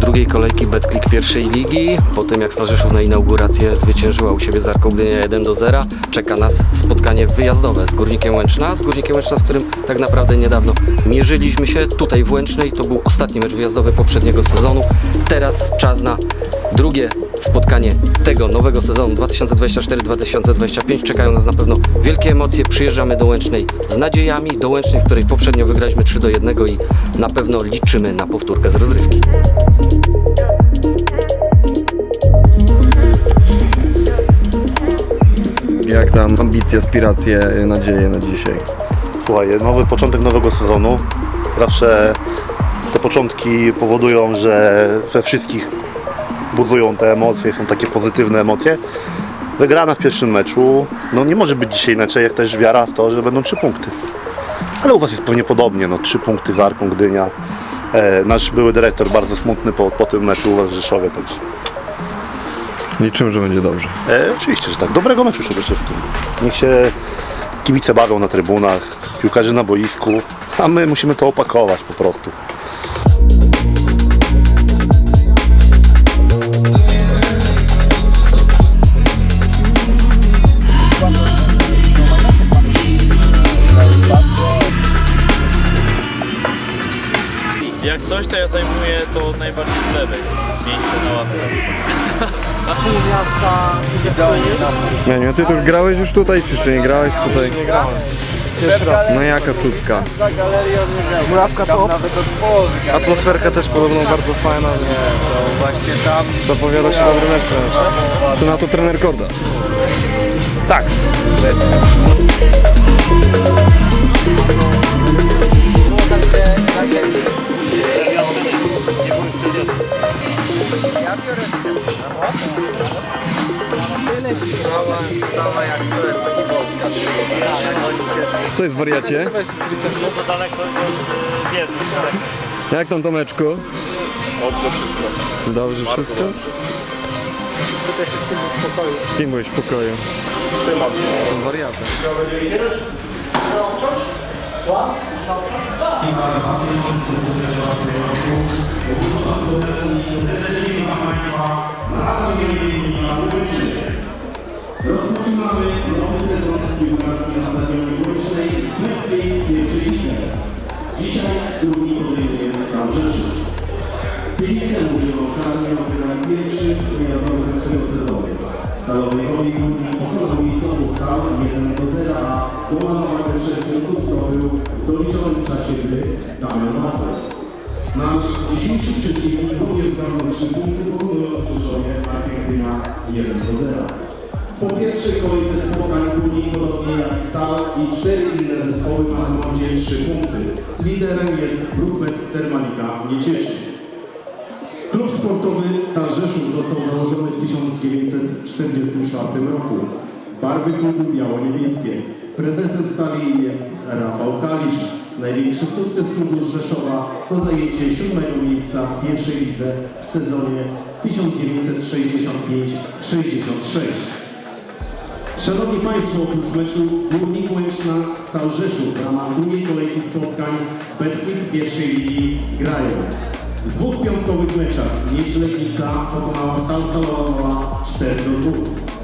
Drugiej kolejki Betclick pierwszej ligi. Po tym jak Starzeszów na inaugurację zwyciężyła u siebie z Arką Gdynia 1 do 0, czeka nas spotkanie wyjazdowe z Górnikiem Łęczna. Z Górnikiem Łęczna, z którym tak naprawdę niedawno mierzyliśmy się tutaj w Łęcznej. To był ostatni mecz wyjazdowy poprzedniego sezonu. Teraz czas na drugie spotkanie tego nowego sezonu 2024-2025. Czekają nas na pewno wielkie emocje. Przyjeżdżamy do Łęcznej z nadziejami, do Łęcznej, w której poprzednio wygraliśmy 3 do 1 i na pewno liczymy na powtórkę z rozrywki. Jak tam ambicje, aspiracje, nadzieje na dzisiaj? Słuchaj, nowy początek nowego sezonu. Zawsze te początki powodują, że we wszystkich budują te emocje, są takie pozytywne emocje. Wygrana w pierwszym meczu, no nie może być dzisiaj inaczej, jak też wiara w to, że będą trzy punkty. Ale u Was jest pewnie podobnie, no trzy punkty z Arką Gdynia. E, nasz były dyrektor bardzo smutny po, po tym meczu u Was w Rzeszowie, także Liczymy, że będzie dobrze. E, oczywiście, że tak. Dobrego meczu przede wszystkim. Niech się kibice bawią na trybunach, piłkarze na boisku, a my musimy to opakować po prostu. Coś, to ja zajmuję to najbardziej z lewej miejsce na ławce. Mianiu, ty tu już grałeś już tutaj, czy jeszcze nie grałeś tutaj? Nie grałem. No jaka tutka? Murawka top. Atmosferka też podobno bardzo fajna, nie, to właśnie tam zapowiada się dobry mecz trenerze. Co na to trener Korda? Cała jak to jest taki Polska, jak oni się... Co jest wariacie? To daleko od wieży. Jak tam Tomeczku? Dobrze wszystko. Dobrze wszystko? Tutaj się z kim w spokoju. Z kim byłeś w pokoju? Rozpoczynamy nowy sezon piłkarski na Stadionie Łącznej Metry Wieczylice. Dzisiaj drugi podejmuje Stal Rzeszów. Tydzień temu żywokarnie rozegrał pierwszy wyjazdowy mecz tego sezonu. Stalowej Woli Górnik pokonał Wisłą Stal 1 do 0, a trzech punktów zdobył w doliczonym czasie gry Damian Machor. Nasz dzisiejszy przeciwnik również zgarnął 3 punkty, 1 do 0. Po pierwszej kolejce spotkań Górnik podobnie jak Stal i cztery inne zespoły ma na koncie 3 punkty. Liderem jest Brookbet Termalika Nieciecz. Klub sportowy Stal Rzeszów został założony w 1944 roku. Barwy klubu biało-niebieskie. Prezesem Stali jest Rafał Kalisz. Największy sukces klubu z Rzeszowa to zajęcie siódmego miejsca w pierwszej lidze w sezonie 1965-66. Szanowni Państwo, oprócz meczu Górnik Łęczna Stal Rzeszów w ramach drugiej kolejki spotkań Betclick pierwszej ligi grają. W dwóch piątkowych meczach Miedź Legnica pokonała Stal Stalowa 4 do 2,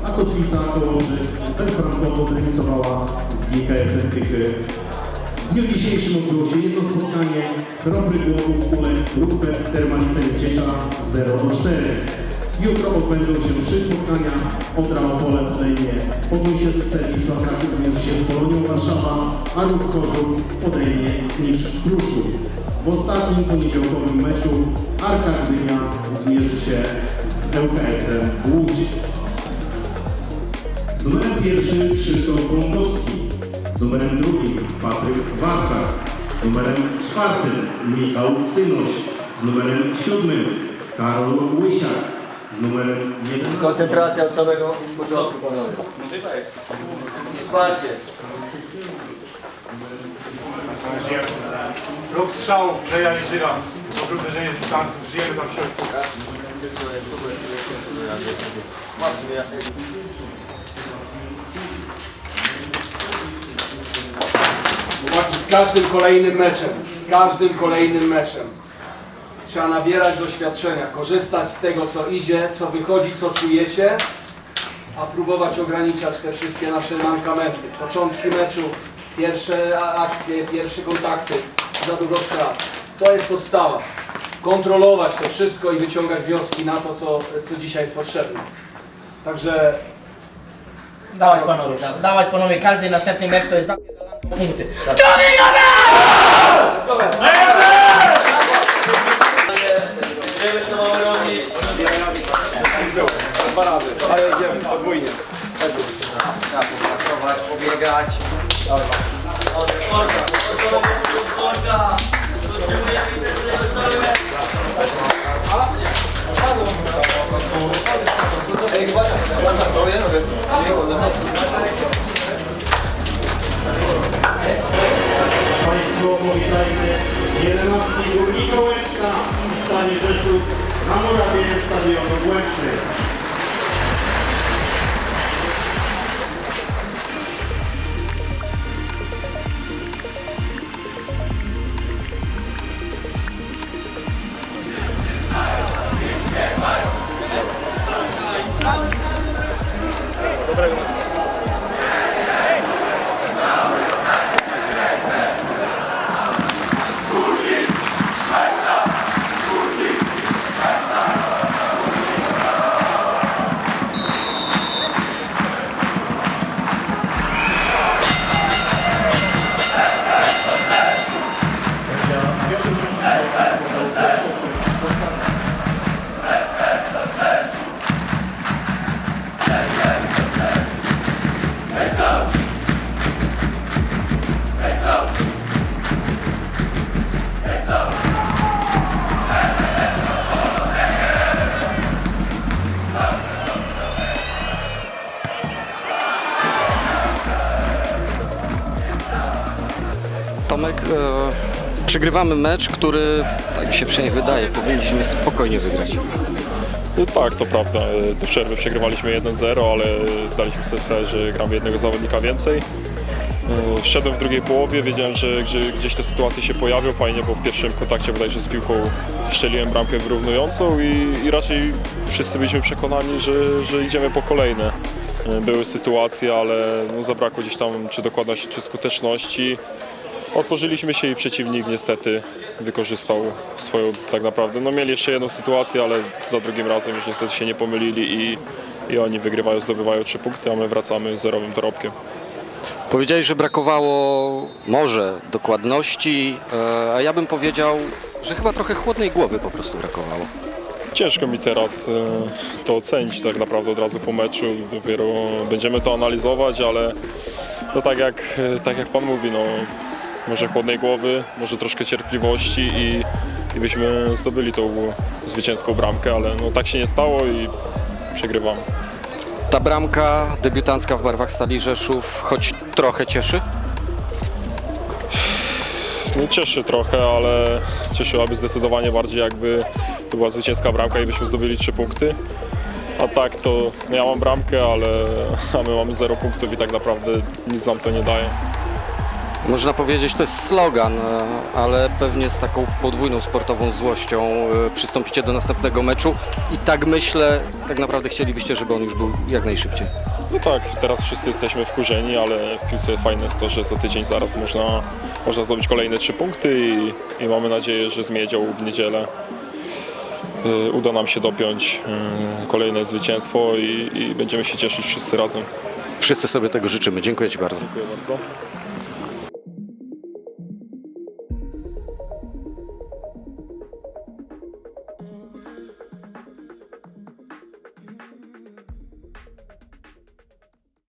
a Kotwica Kołobrzeg bezbramkowo zremisowała z GKS-em Tychy. W dniu dzisiejszym odbyło się jedno spotkanie Robry Głowów Kulek grupę 0 do 4. Jutro odbędą się trzy spotkania. Odra Opole podejmie Podmyślce Wisła Kraków zmierzy się z Polonią Warszawa, a Ruch Chorzów podejmie Snicz Pruszków. W ostatnim poniedziałkowym meczu Arka Gdynia zmierzy się z ŁKS-em Łódź. Z numerem pierwszym Krzysztof Bąkowski. Z numerem drugim Patryk Warczak. Z numerem czwartym Michał Synoś. Z numerem siódmym Karol Łysiak. Z numerem 11 Koncentracja od samego początku, panowie. I wsparcie. Próg strzałów Leja i Żyra. Dobre uderzenie z dystansu. Żyjemy tam w środku. Z każdym kolejnym meczem, z każdym kolejnym meczem Trzeba nabierać doświadczenia, korzystać z tego, co idzie, co wychodzi, co czujecie, a próbować ograniczać te wszystkie nasze mankamenty. Początki meczów, pierwsze akcje, pierwsze kontakty, za dużo strat. To jest podstawa. Kontrolować to wszystko i wyciągać wnioski na to, co, co dzisiaj jest potrzebne. Także Dawać panowie, da, dawać panowie, każdy następny mecz to jest zapierdalanka po punkty. Państwo Stadionu Łęczny. Przegrywamy mecz, który, tak mi się przynajmniej wydaje, powinniśmy spokojnie wygrać. No Tak, to prawda. Do przerwy przegrywaliśmy 1-0, ale zdaliśmy sobie sprawę, że gramy jednego zawodnika więcej. Yy, Wszedłem w drugiej połowie, wiedziałem, że gdzie- gdzieś te sytuacje się pojawią. Fajnie, bo w pierwszym kontakcie bodajże z piłką szczeliłem bramkę wyrównującą i, i raczej wszyscy byliśmy przekonani, że, że idziemy po kolejne. Yy, Były sytuacje, ale no, zabrakło gdzieś tam czy dokładności, czy skuteczności. Otworzyliśmy się i przeciwnik niestety wykorzystał swoją tak naprawdę. No mieli jeszcze jedną sytuację, ale za drugim razem już niestety się nie pomylili i, i oni wygrywają, zdobywają trzy punkty, a my wracamy z zerowym dorobkiem. Powiedziałeś, że brakowało może dokładności, e, a ja bym powiedział, że chyba trochę chłodnej głowy po prostu brakowało. Ciężko mi teraz e, to ocenić tak naprawdę od razu po meczu. Dopiero będziemy to analizować, ale no tak jak, e, tak jak Pan mówi, no może chłodnej głowy, może troszkę cierpliwości i, i byśmy zdobyli tą zwycięską bramkę, ale no tak się nie stało i przegrywamy. Ta bramka debiutancka w barwach Stali Rzeszów choć trochę cieszy? No cieszy trochę, ale cieszyłaby zdecydowanie bardziej jakby to była zwycięska bramka i byśmy zdobyli trzy punkty. A tak to ja mam bramkę, ale a my mamy 0 punktów i tak naprawdę nic nam to nie daje. Można powiedzieć, to jest slogan, e, ale pewnie z taką podwójną sportową złością e, przystąpicie do następnego meczu i tak myślę, tak naprawdę chcielibyście, żeby on już był jak najszybciej. No tak, teraz wszyscy jesteśmy wkurzeni, ale w piłce fajne jest to, że za tydzień zaraz można, można zdobyć kolejne trzy punkty i, i mamy nadzieję, że z Miedzią w niedzielę y, uda nam się dopiąć kolejne zwycięstwo i, i będziemy się cieszyć wszyscy razem. Wszyscy sobie tego życzymy. Dziękuję Ci bardzo. Dziękuję bardzo.